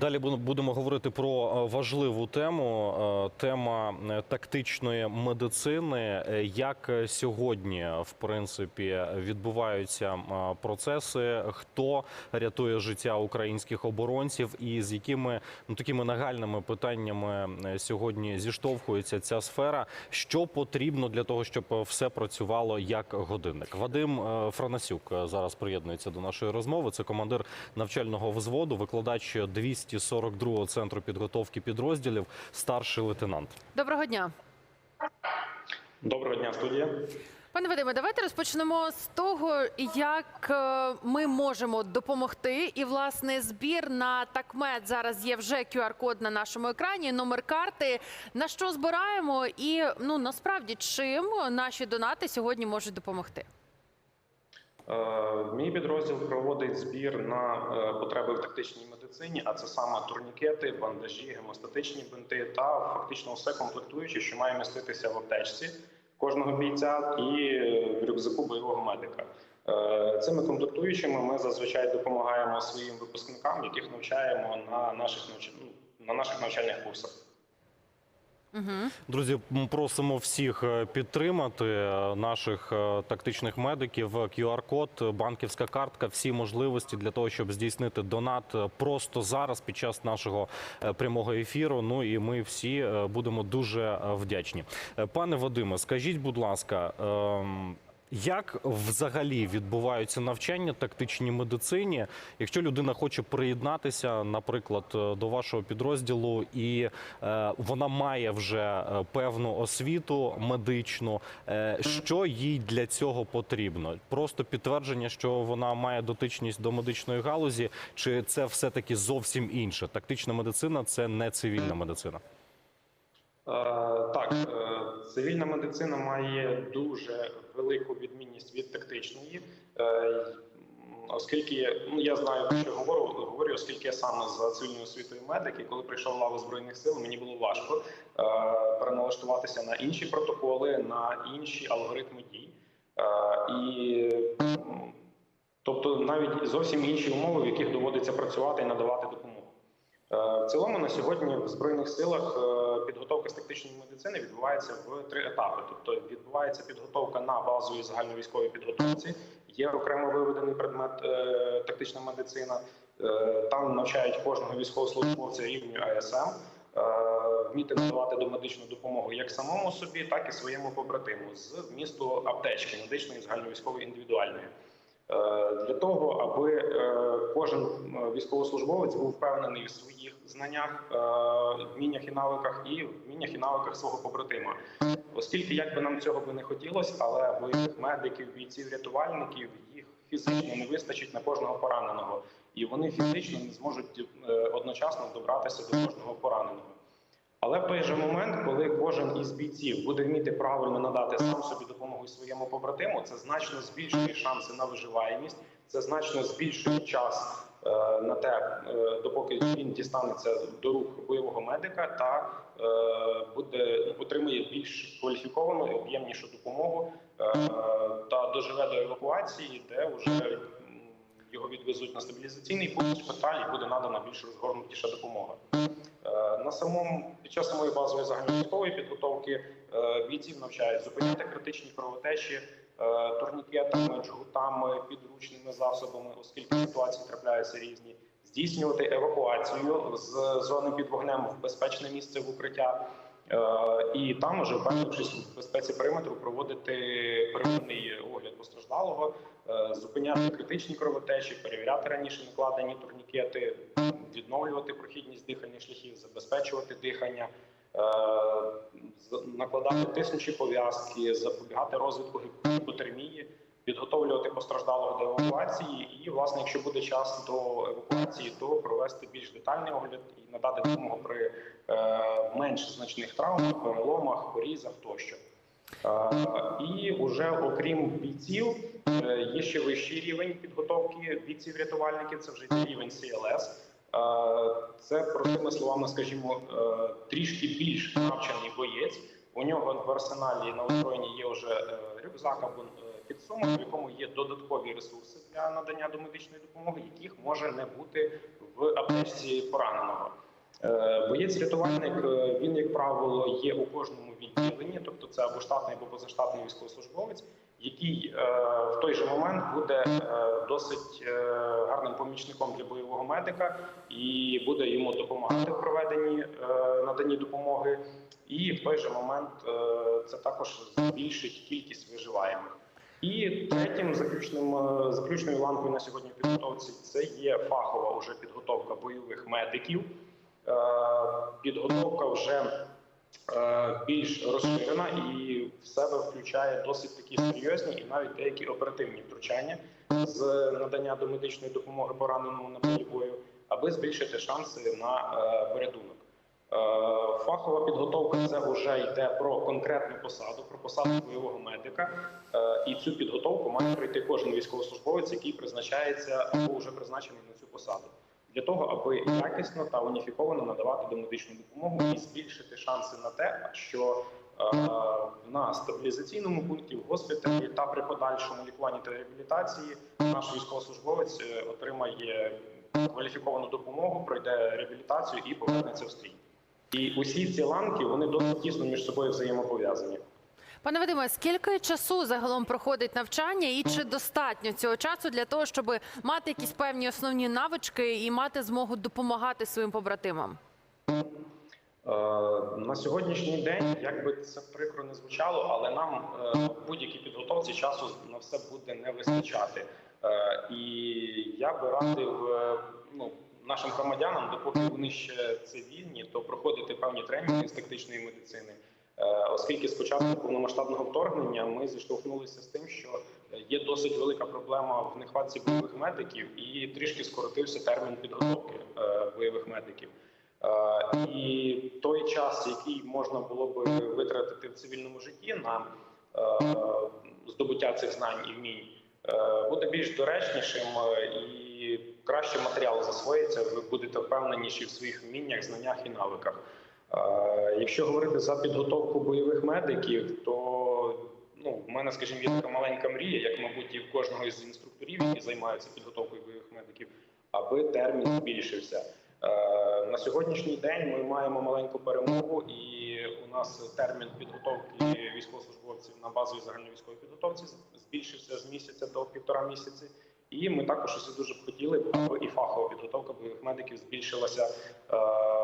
Далі будемо говорити про е, важливу тему. е, Тема е, тактичної медицини. Як сьогодні, в принципі, відбуваються процеси, хто рятує життя українських оборонців, і з якими ну такими нагальними питаннями сьогодні зіштовхується ця сфера. Що потрібно для того, щоб все працювало як годинник? Вадим Франасюк зараз приєднується до нашої розмови. Це командир навчального взводу, викладач 242-го центру підготовки підрозділів, старший лейтенант. Доброго дня. Доброго дня, студія. Пане Вадиме, давайте розпочнемо з того, як е, ми можемо допомогти. І власне збір на такмет зараз є вже QR-код на нашому екрані, номер карти. На що збираємо, і ну насправді чим наші донати сьогодні можуть допомогти? Е, Мій підрозділ проводить збір на е, потреби в тактичній медицині, а це саме турнікети, бандажі, гемостатичні бинти та фактично все комплектуюче, що має міститися в аптечці кожного бійця і е, в рюкзаку бойового медика. Цими комплектуючими ми зазвичай допомагаємо своїм випускникам, яких навчаємо на наших ну, на наших навчальних курсах. Друзі, просимо всіх е, підтримати е, наших е, тактичних медиків. QR-код, банківська картка, всі можливості для того, щоб здійснити донат просто зараз під час нашого прямого ефіру. Ну і ми всі будемо дуже вдячні. Пане Вадиме, скажіть, будь ласка. Як взагалі відбуваються навчання тактичній медицині, якщо людина хоче приєднатися, наприклад, е, до вашого підрозділу, і е, вона має вже е, певну освіту медичну, е, що їй для цього потрібно? Просто підтвердження, що вона має дотичність до медичної галузі, чи це все таки зовсім інше? Тактична медицина це не цивільна медицина. Е, Так, цивільна медицина має дуже велику відмінність від тактичної, е, оскільки ну я знаю, що говорю, говорю, оскільки я саме за цивільною освітою медик, і коли прийшов в лаву збройних сил, мені було важко е, переналаштуватися на інші протоколи, на інші алгоритми дій. Е, І тобто навіть зовсім інші умови, в яких доводиться працювати і надавати допомогу. Е, В цілому на сьогодні в збройних силах е, підготовка з тактичної медицини відбувається в три етапи. Тобто відбувається підготовка на базовій загальновійськовій підготовці. Є окремо виведений предмет е, тактична медицина. Там навчають кожного військовослужбовця рівню АСМ. Вміти надавати домедичну допомогу як самому собі, так і своєму побратиму з вмісту аптечки медичної загальновійськової індивідуальної. Е, для того, аби е, кожен е, військовослужбовець був впевнений в своїх знаннях, вміннях і навиках, і вміннях і навиках свого побратима. Оскільки як би нам цього би не хотілося, але бойових медиків, бійців, рятувальників їх фізично не вистачить на кожного пораненого, і вони фізично не зможуть одночасно добратися до кожного пораненого. Але в той же момент, коли кожен із бійців буде вміти правильно надати сам собі допомогу своєму побратиму, це значно збільшує шанси на виживаємість, це значно збільшує час е, на те, е, допоки він дістанеться до рук бойового медика та е, буде отримує більш кваліфіковану і об'ємнішу допомогу е, та доживе до евакуації, де вже його відвезуть на стабілізаційний пункт шпиталь і буде надана більш розгорнутіша допомога. Е, На самому під час самої базової загальновійськової підготовки е, бійців навчають зупиняти критичні кровотечі е, турнікетами, джгутами, підручними засобами, оскільки ситуації трапляються різні, здійснювати евакуацію з зони під вогнем в безпечне місце в укриття. Е, І там, уже впевнившись в безпеці периметру, проводити первинний огляд постраждалого, е, зупиняти критичні кровотечі, перевіряти раніше накладені турнікети, відновлювати прохідність дихальних шляхів, забезпечувати дихання, е, накладати тиснучі пов'язки, запобігати розвитку гіпотермії, підготовлювати постраждалого до евакуації. І, власне, якщо буде час до евакуації, то провести більш детальний огляд і надати допомогу при е, менш значних травмах, переломах, порізах тощо. Е, І уже окрім бійців, е, є ще вищий рівень підготовки бійців-рятувальників. Це вже рівень. Е, Це простими словами, скажімо, трішки більш навчений боєць. У нього в арсеналі на озброєнні є вже рюкзак або підсумок, в якому є додаткові ресурси для надання домедичної допомоги, яких може не бути в аптечці пораненого. Е, Боєць-рятувальник е, він, як правило, є у кожному відділенні, тобто це або штатний, або позаштатний військовослужбовець, який е, в той же момент буде досить гарним помічником для бойового медика і буде йому допомагати в проведенні наданні допомоги. І в той же момент це також збільшить кількість виживаємих. І третім заключним е, заключною ланкою на сьогодні підготовці це є фахова уже підготовка бойових медиків. Е, Підготовка вже е, більш розширена і в себе включає досить такі серйозні і навіть деякі оперативні втручання з надання домедичної допомоги пораненому на полі бою, аби збільшити шанси на порятунок. Е, Фахова підготовка це вже йде про конкретну посаду, про посаду бойового медика. Е, І цю підготовку має пройти кожен військовослужбовець, який призначається або вже призначений на цю посаду, для того, аби якісно та уніфіковано надавати домедичну допомогу і збільшити шанси на те, що е, на стабілізаційному пункті в госпіталі та при подальшому лікуванні та реабілітації наш військовослужбовець отримає кваліфіковану допомогу, пройде реабілітацію і повернеться в стрій. І усі ці ланки вони досить тісно між собою взаємопов'язані. Пане Вадиме, скільки часу загалом проходить навчання, і чи достатньо цього часу для того, щоб мати якісь певні основні навички і мати змогу допомагати своїм побратимам? Е, На сьогоднішній день, як би це прикро не звучало, але нам е, в будь-якій підготовці часу на все буде не вистачати. Е, І я би радив ну, нашим громадянам, допоки вони ще цивільні, то проходити певні тренінги з тактичної медицини. Е, Оскільки з початку повномасштабного вторгнення ми зіштовхнулися з тим, що є досить велика проблема в нехватці бойових медиків, і трішки скоротився термін підготовки е, бойових медиків. Е, І той час, який можна було би витратити в цивільному житті на е, здобуття цих знань і вмінь, е, буде більш доречнішим е, і краще матеріал засвоїться. Ви будете впевненіші в своїх вміннях, знаннях і навиках. Е, Якщо говорити за підготовку бойових медиків, то ну, в мене, скажімо, є така маленька мрія, як, мабуть, і в кожного із інструкторів, які займаються підготовкою бойових медиків, аби термін збільшився. Е, На сьогоднішній день ми маємо маленьку перемогу, і у нас термін підготовки військовослужбовців на базовій загальновійськовій підготовці збільшився з місяця до півтора місяці. І ми також усі дуже б хотіли, аби і фахова підготовка бойових медиків збільшилася е,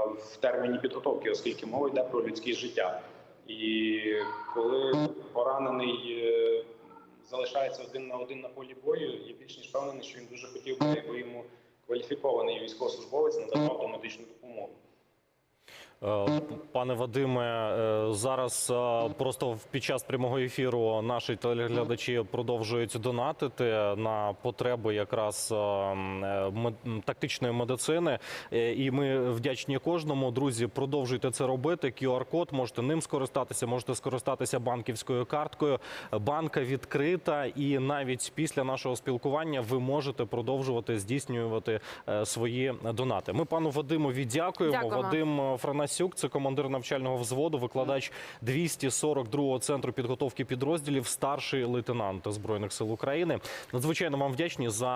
в терміні підготовки, оскільки мова йде про людське життя. І коли поранений е, залишається один на один на полі бою, я більш ніж впевнений, що він дуже хотів би, якби йому кваліфікований військовослужбовець надавав домедичну допомогу. Е, Пане Вадиме, е, зараз е, просто під час прямого ефіру наші телеглядачі продовжують донатити на потреби якраз тактичної медицини. І ми вдячні кожному. Друзі, продовжуйте це робити. QR-код можете ним скористатися, можете скористатися банківською карткою. Банка відкрита, і навіть після нашого спілкування ви можете продовжувати здійснювати свої донати. Ми пану Вадиму віддякуємо. Дякуємо. Вадим Вадим Франасюк, це командир навчального взводу, викладач 242-го центру підготовки підрозділів, старший лейтенант збройних сил України. Надзвичайно вам вдячні за